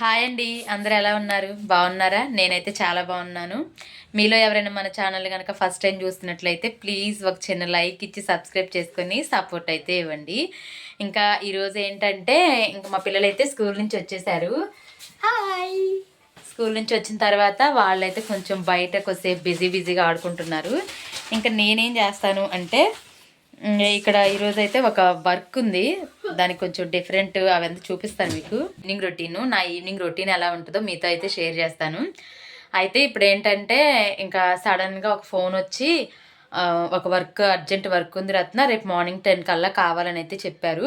Hi అండి. అందరు ఎలా ఉన్నారు? బాగున్నారా? నేనైతే చాలా బాగున్నాను. మీలో ఎవరైనా మన ఛానల్ కనుక ఫస్ట్ టైం చూస్తున్నట్లయితే ప్లీజ్ ఒక చిన్న లైక్ ఇచ్చి సబ్స్క్రైబ్ చేసుకొని సపోర్ట్ అయితే ఇవ్వండి. ఇంకా ఈరోజు ఏంటంటే ఇంకా మా పిల్లలు అయితే స్కూల్ నుంచి వచ్చేసారు. హాయ్. స్కూల్ నుంచి వచ్చిన తర్వాత వాళ్ళైతే కొంచెం బయట కొద్దిసేపు బిజీ బిజీగా ఆడుకుంటున్నారు. ఇంకా నేనేం చేస్తాను అంటే ఇక్కడ ఈరోజు అయితే ఒక వర్క్ ఉంది. దానికి కొంచెం డిఫరెంట్ అవన్నీ చూపిస్తాను మీకు. ఈవినింగ్ రొటీన్ నా ఈవినింగ్ రొటీన్ ఎలా ఉంటుందో మీతో అయితే షేర్ చేస్తాను. అయితే ఇప్పుడు ఏంటంటే ఇంకా సడన్గా ఒక ఫోన్ వచ్చి ఒక వర్క్ అర్జెంట్ వర్క్ ఉంది రత్న రేపు మార్నింగ్ టెన్ కల్లా కావాలని అయితే చెప్పారు.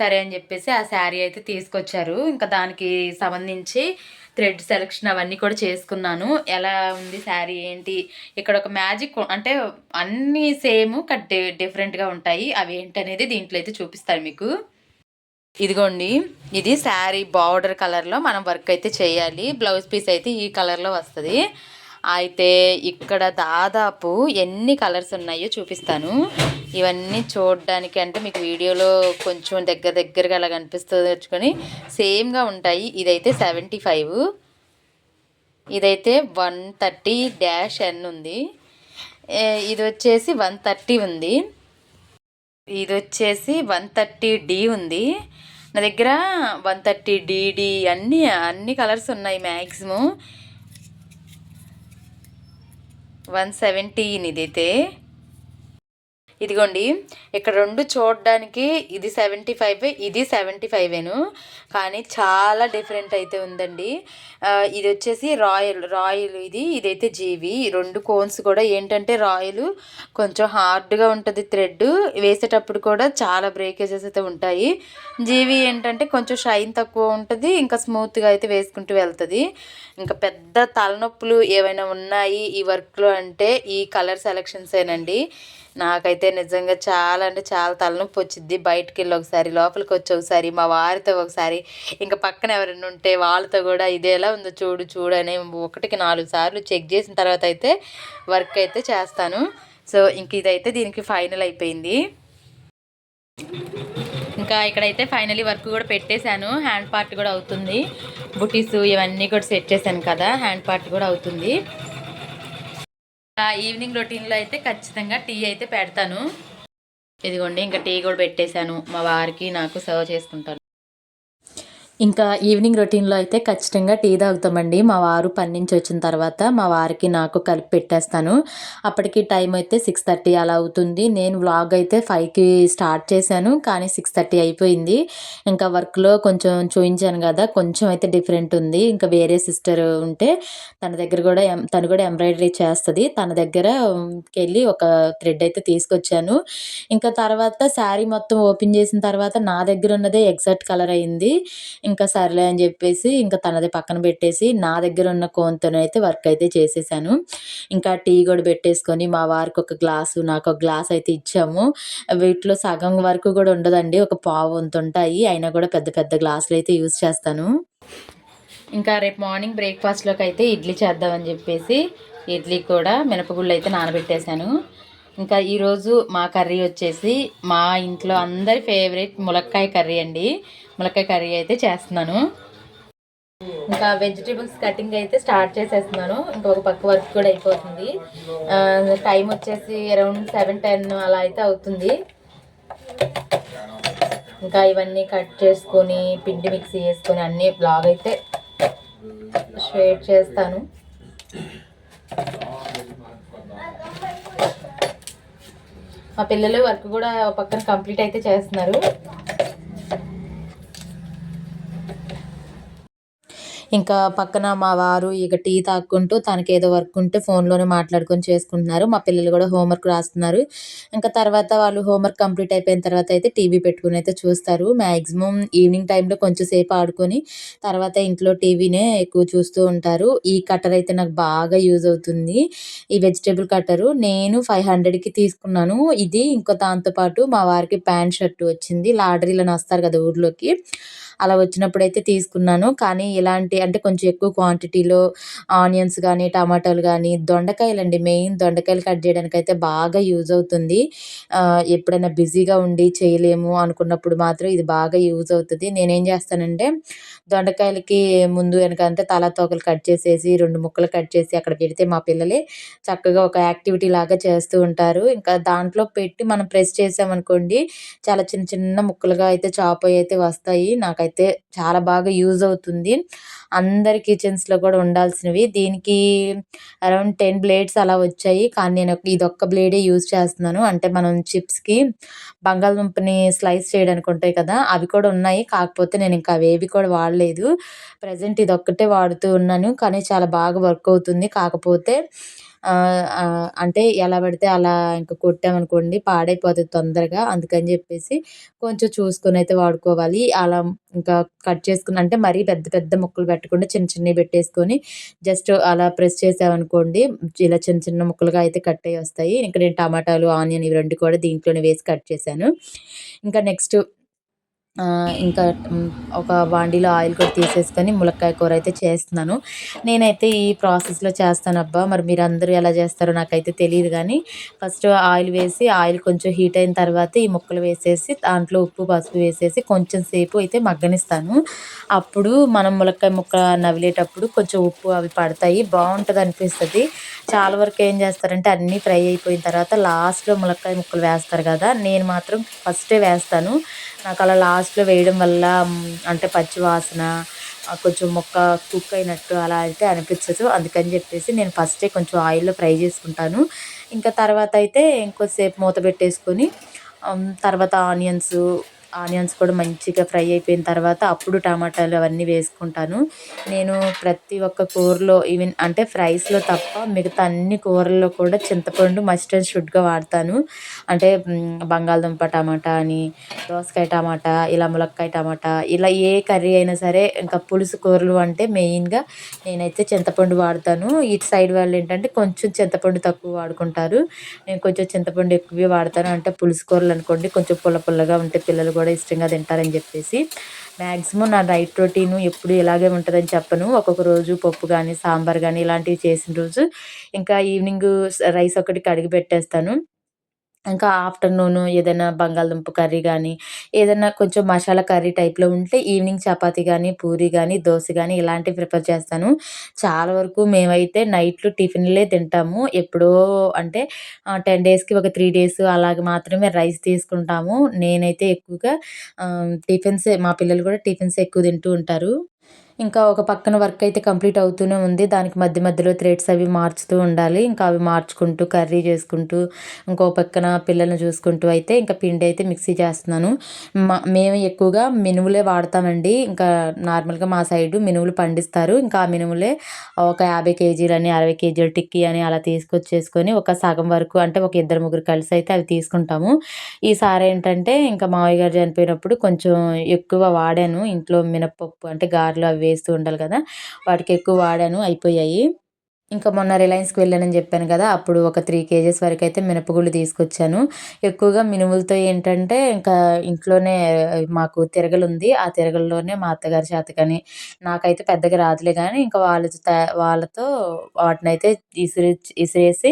సరే అని చెప్పేసి ఆ శారీ అయితే తీసుకొచ్చారు. ఇంకా దానికి సంబంధించి థ్రెడ్ సెలెక్షన్ అవన్నీ కూడా చేసుకున్నాను. ఎలా ఉంది శారీ ఏంటి? ఇక్కడ ఒక మ్యాజిక్ అంటే అన్నీ సేమ్ కట్ డిఫరెంట్గా ఉంటాయి. అవి ఏంటనేది దీంట్లో అయితే చూపిస్తాను మీకు. ఇదిగోండి ఇది శారీ బార్డర్ కలర్లో మనం వర్క్ అయితే చేయాలి. బ్లౌజ్ పీస్ అయితే ఈ కలర్లో వస్తుంది. అయితే ఇక్కడ దాదాపు ఎన్ని కలర్స్ ఉన్నాయో చూపిస్తాను. ఇవన్నీ చూడడానికి అంటే మీకు వీడియోలో కొంచెం దగ్గర దగ్గరగా అలా కనిపిస్తుంది వచ్చుకొని సేమ్గా ఉంటాయి. ఇదైతే సెవెంటీ ఫైవ్. ఇదైతే వన్ థర్టీ డ్యాష్ ఎన్ ఉంది. ఇది వచ్చేసి వన్ థర్టీ ఉంది. ఇది వచ్చేసి వన్ థర్టీ డి ఉంది. నా దగ్గర వన్ థర్టీ డిడి అన్నీ అన్ని కలర్స్ ఉన్నాయి మ్యాక్సిమం వన్ సెవెంటీన్ ఇదైతే ఇదిగోండి ఇక్కడ రెండు చూడడానికి ఇది సెవెంటీ ఫైవ్ ఇది సెవెంటీ ఫైవేను కానీ చాలా డిఫరెంట్ అయితే ఉందండి. ఇది వచ్చేసి రాయల్ రాయల్ ఇది ఇదైతే జీవి. రెండు కోన్స్ కూడా ఏంటంటే రాయల్ కొంచెం హార్డ్గా ఉంటుంది థ్రెడ్ వేసేటప్పుడు కూడా చాలా బ్రేకేజెస్ అయితే ఉంటాయి. జీవి ఏంటంటే కొంచెం షైన్ తక్కువ ఉంటుంది ఇంకా స్మూత్గా అయితే వేసుకుంటూ వెళ్తుంది. ఇంకా పెద్ద తలనొప్పులు ఏమైనా ఉన్నాయి ఈ వర్క్లో అంటే ఈ కలర్ సెలెక్షన్సేనండి నాకైతే నిజంగా చాలా అంటే చాలా తలనొప్పి వచ్చింది బయటికి వెళ్ళి ఒకసారి లోపలికి వచ్చి ఒకసారి మా వారితో ఒకసారి ఇంకా పక్కన ఎవరైనా ఉంటే వాళ్ళతో కూడా ఇది ఎలా ఉందో చూడు చూడు అని ఒకటికి నాలుగు సార్లు చెక్ చేసిన తర్వాత అయితే వర్క్ అయితే చేస్తాను. సో ఇంక ఇదైతే దీనికి ఫైనల్ అయిపోయింది. ఇంకా ఇక్కడైతే ఫైనలీ వర్క్ కూడా పెట్టేశాను. హ్యాండ్ పార్ట్ కూడా అవుతుంది. బుటీస్ ఇవన్నీ కూడా సెట్ చేశాను కదా హ్యాండ్ పార్ట్ కూడా అవుతుంది. ఆ ఈవినింగ్ రొటీన్లో అయితే ఖచ్చితంగా టీ అయితే పెడతాను. ఇదిగోండి ఇంకా టీ కూడా పెట్టేశాను. మా వారికి నాకు సర్వ్ చేసుకుంటాను ఇంకా ఈవినింగ్ రొటీన్లో అయితే ఖచ్చితంగా టీ తాగుతామండి. మా వారు పని నుంచి వచ్చిన తర్వాత మా వారికి నాకు కలిపి పెట్టేస్తాను. అప్పటికి టైం అయితే సిక్స్ థర్టీ అలా అవుతుంది. నేను వ్లాగ్ అయితే ఫైవ్కి స్టార్ట్ చేశాను కానీ సిక్స్ థర్టీ అయిపోయింది. ఇంకా వర్క్లో కొంచెం చూపించాను కదా కొంచెం అయితే డిఫరెంట్ ఉంది. ఇంకా వేరే సిస్టర్ ఉంటే తన దగ్గర కూడా తను కూడా ఎంబ్రాయిడరీ చేస్తుంది. తన దగ్గర వెళ్ళి ఒక థ్రెడ్ అయితే తీసుకొచ్చాను. ఇంకా తర్వాత శారీ మొత్తం ఓపెన్ చేసిన తర్వాత నా దగ్గర ఉన్నదే ఎగ్జాక్ట్ కలర్ అయింది. ఇంకా సర్లే అని చెప్పేసి ఇంకా తనది పక్కన పెట్టేసి నా దగ్గర ఉన్న కోన్తో అయితే వర్క్ అయితే చేసేసాను. ఇంకా టీ కూడా పెట్టేసుకొని మా వారికి ఒక గ్లాసు నాకు ఒక గ్లాస్ అయితే ఇచ్చాము. వీటిలో సగం వరకు కూడా ఉండదండి ఒక పావు వంతు ఉంటాయి. అయినా కూడా పెద్ద పెద్ద గ్లాసులు అయితే యూజ్ చేస్తాను. ఇంకా రేపు మార్నింగ్ బ్రేక్ఫాస్ట్లోకి అయితే ఇడ్లీ చేద్దామని చెప్పేసి ఇడ్లీ కూడా మినపగుళ్ళు అయితే నానబెట్టేశాను ఇంకా ఈరోజు మా కర్రీ వచ్చేసి మా ఇంట్లో అందరి ఫేవరెట్ ములక్కాయ కర్రీ అండి. ములక్కాయ కర్రీ అయితే చేస్తున్నాను. ఇంకా వెజిటేబుల్స్ కటింగ్ అయితే స్టార్ట్ చేసేస్తున్నాను. ఇంకొక పక్క వర్క్ కూడా అయిపోతుంది. టైం వచ్చేసి అరౌండ్ సెవెన్ టెన్ అలా అయితే అవుతుంది. ఇంకా ఇవన్నీ కట్ చేసుకొని పిండి మిక్సీ చేసుకొని అన్నీ బ్లాగ్ అయితే షేర్ చేస్తాను. మా పిల్లలు వర్క్ కూడా పక్కన కంప్లీట్ అయితే చేస్తున్నారు. ఇంకా పక్కన మా వారు ఇక టీ తాక్కుంటూ తనకి ఏదో వర్క్ ఉంటే ఫోన్లోనే మాట్లాడుకొని చేసుకుంటున్నారు. మా పిల్లలు కూడా హోంవర్క్ రాస్తున్నారు. ఇంకా తర్వాత వాళ్ళు హోంవర్క్ కంప్లీట్ అయిపోయిన తర్వాత అయితే టీవీ పెట్టుకుని అయితే చూస్తారు. మ్యాక్సిమం ఈవినింగ్ టైంలో కొంచెం సేపు ఆడుకొని తర్వాత ఇంట్లో టీవీనే ఎక్కువ చూస్తూ ఉంటారు. ఈ కట్టర్ అయితే నాకు బాగా యూజ్ అవుతుంది. ఈ వెజిటేబుల్ కట్టరు. నేను ఫైవ్ హండ్రెడ్కి తీసుకున్నాను. ఇది ఇంకో దాంతోపాటు మా వారికి ప్యాంట్ షర్ట్ వచ్చింది. లాడరీలో వస్తారు కదా ఊర్లోకి. అలా వచ్చినప్పుడు అయితే తీసుకున్నాను. కానీ ఇలాంటి అంటే కొంచెం ఎక్కువ క్వాంటిటీలో ఆనియన్స్ కానీ టమాటాలు కానీ దొండకాయలండి. మెయిన్ దొండకాయలు కట్ చేయడానికి అయితే బాగా యూజ్ అవుతుంది. ఎప్పుడైనా బిజీగా ఉండి చేయలేము అనుకున్నప్పుడు మాత్రం ఇది బాగా యూజ్ అవుతుంది. నేనేం చేస్తానంటే దొండకాయలకి ముందు వెనకంతా తల తోకలు కట్ చేసేసి రెండు ముక్కలు కట్ చేసి అక్కడ పెడితే మా పిల్లలే చక్కగా ఒక యాక్టివిటీ లాగా చేస్తూ ఉంటారు. ఇంకా దాంట్లో పెట్టి మనం ప్రెస్ చేసామనుకోండి చాలా చిన్న చిన్న ముక్కలుగా అయితే చాప్ అయితే వస్తాయి. నాకైతే అయితే చాలా బాగా యూజ్ అవుతుంది. అందరి కిచెన్స్లో కూడా ఉండాల్సినవి. దీనికి అరౌండ్ టెన్ బ్లేడ్స్ అలా వచ్చాయి. కానీ నేను ఇది ఒక్క బ్లేడే యూజ్ చేస్తున్నాను. అంటే మనం చిప్స్కి బంగాళదుంపని స్లైస్ చేయడానికి ఉంటాయి కదా అవి కూడా ఉన్నాయి. కాకపోతే నేను ఇంకా అవేవి కూడా వాడలేదు. ప్రజెంట్ ఇది ఒక్కటే వాడుతూ ఉన్నాను. కానీ చాలా బాగా వర్క్ అవుతుంది. కాకపోతే అంటే ఎలా పడితే అలా ఇంకా కొట్టామనుకోండి పాడైపోతుంది తొందరగా. అందుకని చెప్పేసి కొంచెం చూసుకొని అయితే వాడుకోవాలి. అలా ఇంకా కట్ చేసుకుని అంటే మరీ పెద్ద పెద్ద ముక్కలు పెట్టకుండా చిన్న చిన్నవి పెట్టేసుకొని జస్ట్ అలా ప్రెస్ చేసామనుకోండి ఇలా చిన్న చిన్న ముక్కలుగా అయితే కట్ అయ్యి వస్తాయి. ఇంకా నేను టమాటాలు ఆనియన్ ఇవి రెండు కూడా దీంట్లోనే వేసి కట్ చేశాను. ఇంకా నెక్స్ట్ ఇంకా ఒక బాండీలో ఆయిల్ కూడా తీసేసుకొని ములక్కాయ కూర అయితే చేస్తున్నాను. నేనైతే ఈ ప్రాసెస్లో చేస్తాను అబ్బా మరి మీరు అందరూ ఎలా చేస్తారో నాకైతే తెలియదు కానీ ఫస్ట్ ఆయిల్ వేసి ఆయిల్ కొంచెం హీట్ అయిన తర్వాత ఈ ముక్కలు వేసేసి దాంట్లో ఉప్పు పసుపు వేసేసి కొంచెం సేపు అయితే మగ్గనిస్తాను. అప్పుడు మనం ములక్కాయ ముక్క నవిలేటప్పుడు కొంచెం ఉప్పు అవి పడతాయి. బాగుంటుంది అనిపిస్తుంది. చాలా వరకు ఏం చేస్తారంటే అన్నీ ఫ్రై అయిపోయిన తర్వాత లాస్ట్లో ములక్కాయ ముక్కలు వేస్తారు కదా నేను మాత్రం ఫస్టే వేస్తాను. నాకు అలా లాస్ట్ లాస్ట్లో వేయడం వల్ల అంటే పచ్చి వాసన కొంచెం మొక్క కుక్ అయినట్టు అలా అయితే అనిపించదు. అందుకని చెప్పేసి నేను ఫస్టే కొంచెం ఆయిల్లో ఫ్రై చేసుకుంటాను. ఇంకా తర్వాత అయితే ఇంకొద్దిసేపు మూత పెట్టేసుకొని తర్వాత ఆనియన్స్ ఆనియన్స్ కూడా మంచిగా ఫ్రై అయిపోయిన తర్వాత అప్పుడు టమాటాలు అవన్నీ వేసుకుంటాను. నేను ప్రతి ఒక్క కూరలో ఈవెన్ అంటే ఫ్రైస్లో తప్ప మిగతా అన్ని కూరల్లో కూడా చింతపండు మస్ట్ అండ్ షుడ్గా వాడతాను. అంటే బంగాళదుంప టమాటా అని దోసకాయ టమాటా ఇలా ములక్కాయ టమాటా ఇలా ఏ కర్రీ అయినా సరే ఇంకా పులుసు కూరలు అంటే మెయిన్గా నేనైతే చింతపండు వాడతాను. ఇటు సైడ్ వాళ్ళు ఏంటంటే కొంచెం చింతపండు తక్కువ వాడుకుంటారు. నేను కొంచెం చింతపండు ఎక్కువే వాడతాను. అంటే పులుసు కూరలు అనుకోండి కొంచెం పుల్ల పుల్లగా ఉంటే పిల్లలు కూడా ఇష్టంగా తింటారని చెప్పేసి మ్యాక్సిమం నా నైట్ రొటీను ఎప్పుడు ఇలాగే ఉంటుందని చెప్పను. ఒక్కొక్క రోజు పప్పు కానీ సాంబార్ కానీ ఇలాంటివి చేసిన రోజు ఇంకా ఈవినింగ్ రైస్ ఒకటి కడిగి పెట్టేస్తాను. ఇంకా ఆఫ్టర్నూన్ ఏదైనా బంగాళదుంప కర్రీ కానీ ఏదైనా కొంచెం మసాలా కర్రీ టైప్లో ఉంటే ఈవినింగ్ చపాతీ కానీ పూరి కానీ దోశ కానీ ఇలాంటివి ప్రిపేర్ చేస్తాను. చాలా వరకు మేమైతే నైట్లు టిఫిన్లే తింటాము. ఎప్పుడో అంటే టెన్ డేస్కి ఒక త్రీ డేస్ అలాగ మాత్రమే రైస్ తీసుకుంటాము. నేనైతే ఎక్కువగా టిఫిన్సే మా పిల్లలు కూడా టిఫిన్స్ ఎక్కువ తింటూ ఉంటారు. ఇంకా ఒక పక్కన వర్క్ అయితే కంప్లీట్ అవుతూనే ఉంది. దానికి మధ్య మధ్యలో థ్రెడ్స్ అవి మార్చుతూ ఉండాలి. ఇంకా అవి మార్చుకుంటూ కర్రీ చేసుకుంటూ ఇంకో పక్కన పిల్లల్ని చూసుకుంటూ అయితే ఇంకా పిండి అయితే మిక్సీ చేస్తున్నాను. మా మేము ఎక్కువగా మినుములే వాడతామండి. ఇంకా నార్మల్గా మా సైడు మినుములు పండిస్తారు. ఇంకా ఆ మినుములే ఒక యాభై కేజీలని అరవై కేజీలు టిక్కీ అని అలా తీసుకొచ్చేసుకొని ఒక సగం వరకు అంటే ఒక ఇద్దరు ముగ్గురు కలిసి అయితే అవి తీసుకుంటాము. ఈసారి ఏంటంటే ఇంకా మావయ్య గారు చనిపోయినప్పుడు కొంచెం ఎక్కువ వాడాను. ఇంట్లో మినపప్పు అంటే గారెలు అవి వేస్తూ ఉండాలి కదా. వాటికి ఎక్కువ వాడాను అయిపోయాయి. ఇంకా మొన్న రిలయన్స్కి వెళ్ళానని చెప్పాను కదా అప్పుడు ఒక త్రీ కేజెస్ వరకు అయితే మినపగుళ్ళు తీసుకొచ్చాను. ఎక్కువగా మినుములతో ఏంటంటే ఇంకా ఇంట్లోనే మాకు తిరగలు ఉంది. ఆ తిరగల్లోనే మా అత్తగారి చేత కానీ నాకైతే పెద్దగా రాదులే కానీ ఇంకా వాళ్ళ వాళ్ళతో వాటిని అయితే ఇసిరి ఇసిరేసి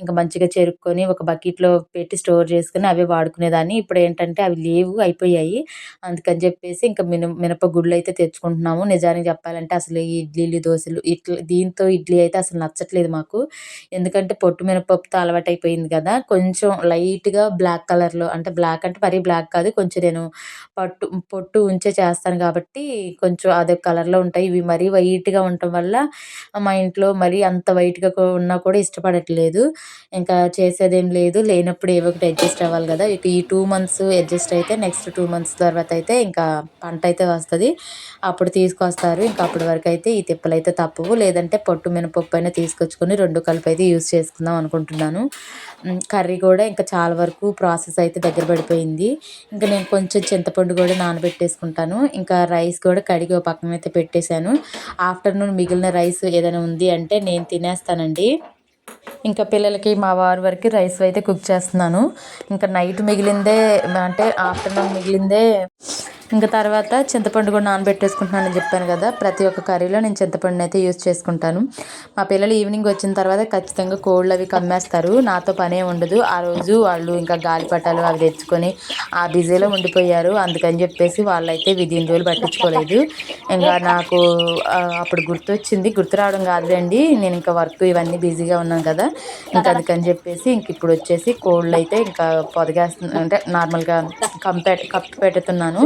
ఇంకా మంచిగా చెరుక్కొని ఒక బకెట్లో పెట్టి స్టోర్ చేసుకుని అవే వాడుకునేదాన్ని. ఇప్పుడు ఏంటంటే అవి లేవు అయిపోయాయి. అందుకని చెప్పేసి ఇంకా మిన మినప గుళ్ళు అయితే తెచ్చుకుంటున్నాము. నిజానికి చెప్పాలంటే అసలు ఈ ఇడ్లీలు దోశలు ఇట్లా దీంతో ఇడ్లీ అయితే అసలు నచ్చట్లేదు మాకు. ఎందుకంటే పొట్టు మినపప్పుతో అలవాటు అయిపోయింది కదా కొంచెం లైట్గా బ్లాక్ కలర్లో అంటే బ్లాక్ అంటే మరీ బ్లాక్ కాదు కొంచెం నేను పట్టు పొట్టు ఉంచే చేస్తాను కాబట్టి కొంచెం అదే కలర్లో ఉంటాయి. ఇవి మరీ వైట్గా ఉండటం వల్ల మా ఇంట్లో మరీ అంత వైట్గా ఉన్నా కూడా ఇష్టపడట్లేదు. ఇంకా చేసేదేం లేదు. లేనప్పుడు ఏవో ఒకటి అడ్జస్ట్ అవ్వాలి కదా. ఇక ఈ టూ మంత్స్ అడ్జస్ట్ అయితే నెక్స్ట్ టూ మంత్స్ తర్వాత అయితే ఇంకా పంట అయితే వస్తుంది. అప్పుడు తీసుకొస్తారు. ఇంకా అప్పటి వరకు అయితే ఈ తిప్పలు అయితే తప్పవు. లేదంటే పొట్టు మినపప్పు అయినా తీసుకొచ్చుకొని రెండు కలిపి అయితే యూస్ చేసుకుందాం అనుకుంటున్నాను. కర్రీ కూడా ఇంకా చాలా వరకు ప్రాసెస్ అయితే దగ్గర పడిపోయింది. ఇంకా నేను కొంచెం చింతపండు కూడా నానబెట్టేసుకుంటాను. ఇంకా రైస్ కూడా కడిగి ఒక పక్కన అయితే పెట్టేశాను. ఆఫ్టర్నూన్ మిగిలిన రైస్ ఏదైనా ఉంది అంటే నేను తినేస్తానండి. ఇంకా పిల్లలకి మా వారి వరకు రైస్ అయితే కుక్ చేస్తున్నాను. ఇంకా నైట్ మిగిలిందే అంటే ఆఫ్టర్నూన్ మిగిలిందే ఇంకా తర్వాత చింతపండు కూడా నానబెట్టేసుకుంటున్నానని చెప్పాను కదా. ప్రతి ఒక్క కర్రీలో నేను చింతపండుని అయితే యూజ్ చేసుకుంటాను. మా పిల్లలు ఈవినింగ్ వచ్చిన తర్వాత ఖచ్చితంగా కోళ్ళు అవి కమ్మేస్తారు. నాతో పనే ఉండదు. ఆ రోజు వాళ్ళు ఇంకా గాలిపటాలు అవి తెచ్చుకొని ఆ బిజీలో ఉండిపోయారు. అందుకని చెప్పేసి వాళ్ళైతే విధి రోజులు పట్టించుకోలేదు. ఇంకా నాకు అప్పుడు గుర్తొచ్చింది. గుర్తు రావడం కాదులేండి. నేను ఇంకా వర్క్ ఇవన్నీ బిజీగా ఉన్నాను కదా. ఇంకా అందుకని చెప్పేసి ఇంక ఇప్పుడు వచ్చేసి కోళ్ళు అయితే ఇంకా పొదగేస్తున్నా అంటే నార్మల్గా కంపే కప్పు పెడుతున్నాను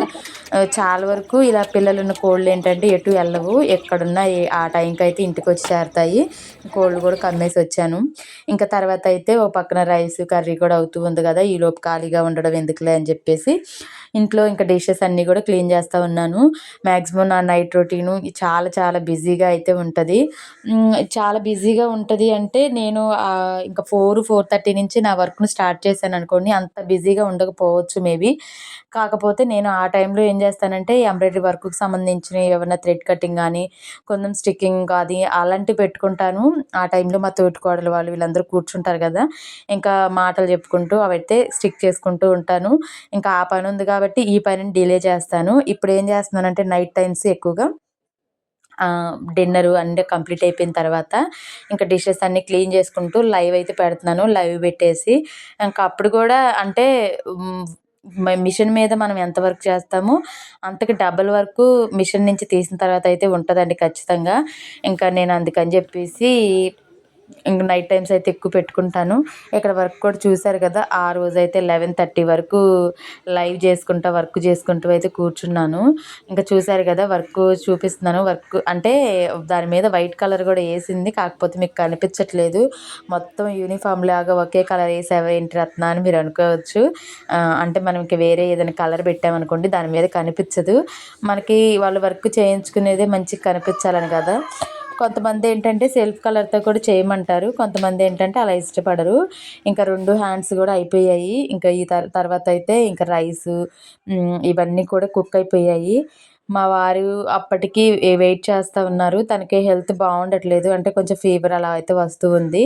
చాలా వరకు ఇలా పిల్లలున్న కోళ్ళు ఏంటంటే ఎటు వెళ్ళవు. ఎక్కడున్నా ఆ టైంకి అయితే ఇంటికి వచ్చి చేరుతాయి. కోళ్ళు కూడా కమ్మేసి వచ్చాను. ఇంకా తర్వాత అయితే ఓ పక్కన రైస్ కర్రీ కూడా అవుతూ ఉంది కదా. ఈలోపు ఖాళీగా ఉండడం ఎందుకులే అని చెప్పేసి ఇంట్లో ఇంకా డిషెస్ అన్నీ కూడా క్లీన్ చేస్తూ ఉన్నాను. మ్యాక్సిమం నా నైట్ రొటీను చాలా చాలా బిజీగా అయితే ఉంటుంది. చాలా బిజీగా ఉంటుంది అంటే నేను ఇంకా ఫోర్ ఫోర్ థర్టీ నుంచి నా వర్క్ను స్టార్ట్ చేశాను అనుకోండి అంత బిజీగా ఉండకపోవచ్చు మేబీ కాకపోతే నేను ఆ టైంలో ఏం చేస్తానంటే ఎంబ్రాయిడరీ వర్క్కి సంబంధించిన ఏమైనా థ్రెడ్ కటింగ్ కానీ కొంచెం స్టిక్కింగ్ కానీ అలాంటివి పెట్టుకుంటాను. ఆ టైంలో మా తోటికోడలు వాళ్ళు వీళ్ళందరూ కూర్చుంటారు కదా ఇంకా మాటలు చెప్పుకుంటూ అవైతే స్టిక్ చేసుకుంటూ ఉంటాను. ఇంకా ఆ పని ఉంది కాబట్టి కాబట్టి ఈ పనిని డిలే చేస్తాను. ఇప్పుడు ఏం చేస్తున్నానంటే నైట్ టైమ్స్ ఎక్కువగా డిన్నర్ అన్నీ కంప్లీట్ అయిపోయిన తర్వాత ఇంకా డిషెస్ అన్నీ క్లీన్ చేసుకుంటూ లైవ్ అయితే పెడుతున్నాను. లైవ్ పెట్టేసి ఇంకా అప్పుడు కూడా అంటే మిషన్ మీద మనం ఎంత వర్క్ చేస్తామో అంతకు డబల్ వర్క్ మిషన్ నుంచి తీసిన తర్వాత అయితే ఉంటుందండి ఖచ్చితంగా. ఇంకా నేను అందుకని చెప్పేసి నైట్ టైమ్స్ అయితే ఎక్కువ పెట్టుకుంటాను. ఇక్కడ వర్క్ కూడా చూశారు కదా ఆ రోజు అయితే లెవెన్ థర్టీ వరకు లైవ్ చేసుకుంటా వర్క్ చేసుకుంటూ అయితే కూర్చున్నాను. ఇంకా చూశారు కదా వర్క్ చూపిస్తున్నాను. వర్క్ అంటే దాని మీద వైట్ కలర్ కూడా వేసింది కాకపోతే మీకు కనిపించట్లేదు. మొత్తం యూనిఫామ్ లాగా ఒకే కలర్ వేసావా ఏంటి రత్న అని మీరు అనుకోవచ్చు. అంటే మనం ఇంక వేరే ఏదైనా కలర్ పెట్టామనుకోండి దాని మీద కనిపించదు. మనకి వాళ్ళు వర్క్ చేయించుకునేదే మంచిగా కనిపించాలని కదా. కొంతమంది ఏంటంటే సెల్ఫ్ కలర్తో కూడా చేయమంటారు. కొంతమంది ఏంటంటే అలా ఇష్టపడరు. ఇంకా రెండు హ్యాండ్స్ కూడా అయిపోయాయి. ఇంకా ఈ తర్వాత అయితే ఇంకా రైస్ ఇవన్నీ కూడా కుక్ అయిపోయాయి. మా వారు అప్పటికి వెయిట్ చేస్తూ ఉన్నారు. తనకి హెల్త్ బాగుండట్లేదు. అంటే కొంచెం ఫీవర్ అలా అయితే వస్తూ ఉంది.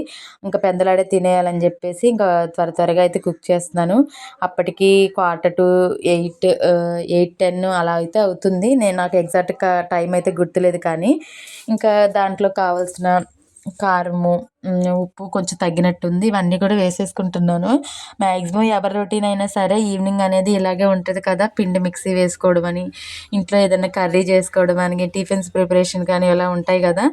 ఇంకా పెందలాడే తినేయాలని చెప్పేసి ఇంకా త్వర త్వరగా అయితే కుక్ చేస్తున్నాను. అప్పటికి quarter to eight eight ten అలా అయితే అవుతుంది. నేను నాకు ఎగ్జాక్ట్గా టైం అయితే గుర్తులేదు కానీ ఇంకా దాంట్లో కావాల్సిన కారము ఉప్పు కొంచెం తగ్గినట్టుంది. ఇవన్నీ కూడా వేసేసుకుంటున్నాను. మ్యాక్సిమం ఎవరి రొటీన్ అయినా సరే ఈవినింగ్ అనేది ఇలాగే ఉంటుంది కదా పిండి మిక్సీ వేసుకోవడం అని ఇంట్లో ఏదైనా కర్రీ చేసుకోవడం అని టిఫిన్స్ ప్రిపరేషన్ కానీ ఇలా ఉంటాయి కదా.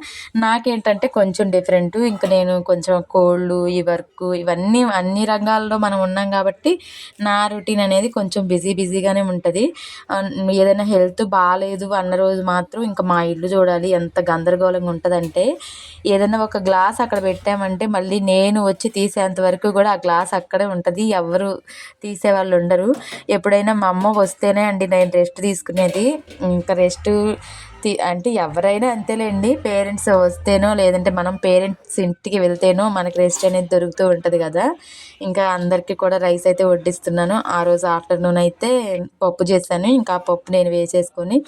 నాకేంటంటే కొంచెం డిఫరెంట్. ఇంకా నేను కొంచెం కోళ్ళు ఈ వర్క్ ఇవన్నీ అన్ని రంగాల్లో మనం ఉన్నాం కాబట్టి నా రొటీన్ అనేది కొంచెం బిజీ బిజీగానే ఉంటుంది. ఏదైనా హెల్త్ బాగాలేదు అన్న రోజు మాత్రం ఇంకా మా ఇల్లు చూడాలి. ఎంత గందరగోళంగా ఉంటుందంటే ఏదైనా ఒక గ్లాస్ అక్కడ పెట్టి పెట్టామంటే మళ్ళీ నేను వచ్చి తీసేంత వరకు కూడా ఆ గ్లాస్ అక్కడే ఉంటుంది. ఎవరు తీసేవాళ్ళు ఉండరు. ఎప్పుడైనా మా అమ్మ వస్తేనే అండి నేను రెస్ట్ తీసుకునేది. ఇంకా రెస్ట్ అంటే ఎవరైనా అంతేలేండి. పేరెంట్స్ వస్తేనో లేదంటే మనం పేరెంట్స్ ఇంటికి వెళ్తేనో మనకి రెస్ట్ అనేది దొరుకుతూ ఉంటుంది కదా. ఇంకా అందరికీ కూడా రైస్ అయితే వడ్డిస్తున్నాను. ఆ రోజు ఆఫ్టర్నూన్ అయితే పప్పు చేశాను. ఇంకా ఆ పప్పు నేను వేసేసుకొని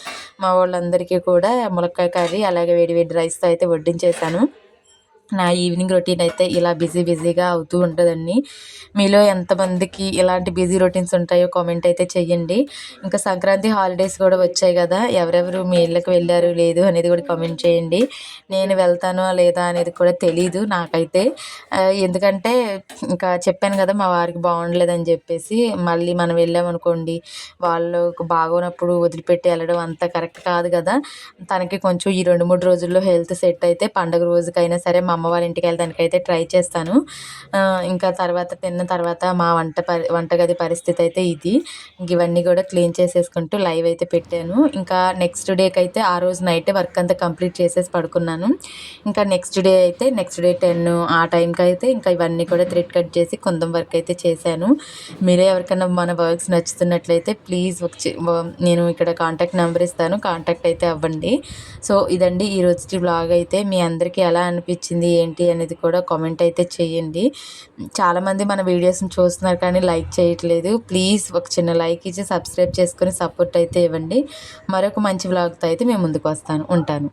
మా వాళ్ళందరికీ కూడా ములక్కాయ కర్రీ అలాగే వేడి వేడి రైస్తో అయితే వడ్డించేసాను నా ఈవినింగ్ రొటీన్ అయితే ఇలా బిజీ బిజీగా అవుతూ ఉంటుందండి. మీలో ఎంతమందికి ఇలాంటి బిజీ రొటీన్స్ ఉంటాయో కామెంట్ అయితే చెయ్యండి. ఇంకా సంక్రాంతి హాలిడేస్ కూడా వచ్చాయి కదా ఎవరెవరు మీ ఇళ్ళకి వెళ్ళారు లేదు అనేది కూడా కామెంట్ చేయండి. నేను వెళ్తానో లేదా అనేది కూడా తెలీదు నాకైతే. ఎందుకంటే ఇంకా చెప్పాను కదా మా వారికి బాగుండలేదని చెప్పేసి మళ్ళీ మనం వెళ్ళామనుకోండి వాళ్ళు బాగోనప్పుడు వదిలిపెట్టి వెళ్ళడం అంత కరెక్ట్ కాదు కదా. తనకి కొంచెం ఈ రెండు మూడు రోజుల్లో హెల్త్ సెట్ అయితే పండగ రోజుకైనా సరే మా అమ్మ వాళ్ళ ఇంటికి వెళ్ళడానికి అయితే ట్రై చేస్తాను. ఇంకా తర్వాత తిన్న తర్వాత మా వంట పరి వంటగది పరిస్థితి అయితే ఇది. ఇంక ఇవన్నీ కూడా క్లీన్ చేసేసుకుంటూ లైవ్ అయితే పెట్టాను. ఇంకా నెక్స్ట్ డేకి అయితే ఆ రోజు నైటే వర్క్ అంతా కంప్లీట్ చేసేసి పడుకున్నాను. ఇంకా నెక్స్ట్ డే అయితే నెక్స్ట్ డే టెన్ ఆ టైంకి అయితే ఇంకా ఇవన్నీ కూడా థ్రెడ్ కట్ చేసి కొందం వర్క్ అయితే చేశాను. మీరే ఎవరికైనా మన వర్క్స్ నచ్చుతున్నట్లయితే ప్లీజ్ నేను ఇక్కడ కాంటాక్ట్ నెంబర్ ఇస్తాను. కాంటాక్ట్ అయితే అవ్వండి. సో ఇదండి ఈ రోజు బ్లాగ్ అయితే మీ అందరికీ ఎలా అనిపించింది? నచ్చింది ఏంటి అనేది కూడా కామెంట్ అయితే చేయండి. చాలామంది మన వీడియోస్ని చూస్తున్నారు కానీ లైక్ చేయట్లేదు. ప్లీజ్ ఒక చిన్న లైక్ ఇచ్చి సబ్స్క్రైబ్ చేసుకొని సపోర్ట్ అయితే ఇవ్వండి. మరొక మంచి బ్లాగ్తో అయితే మేము ముందుకు వస్తాను. ఉంటాను.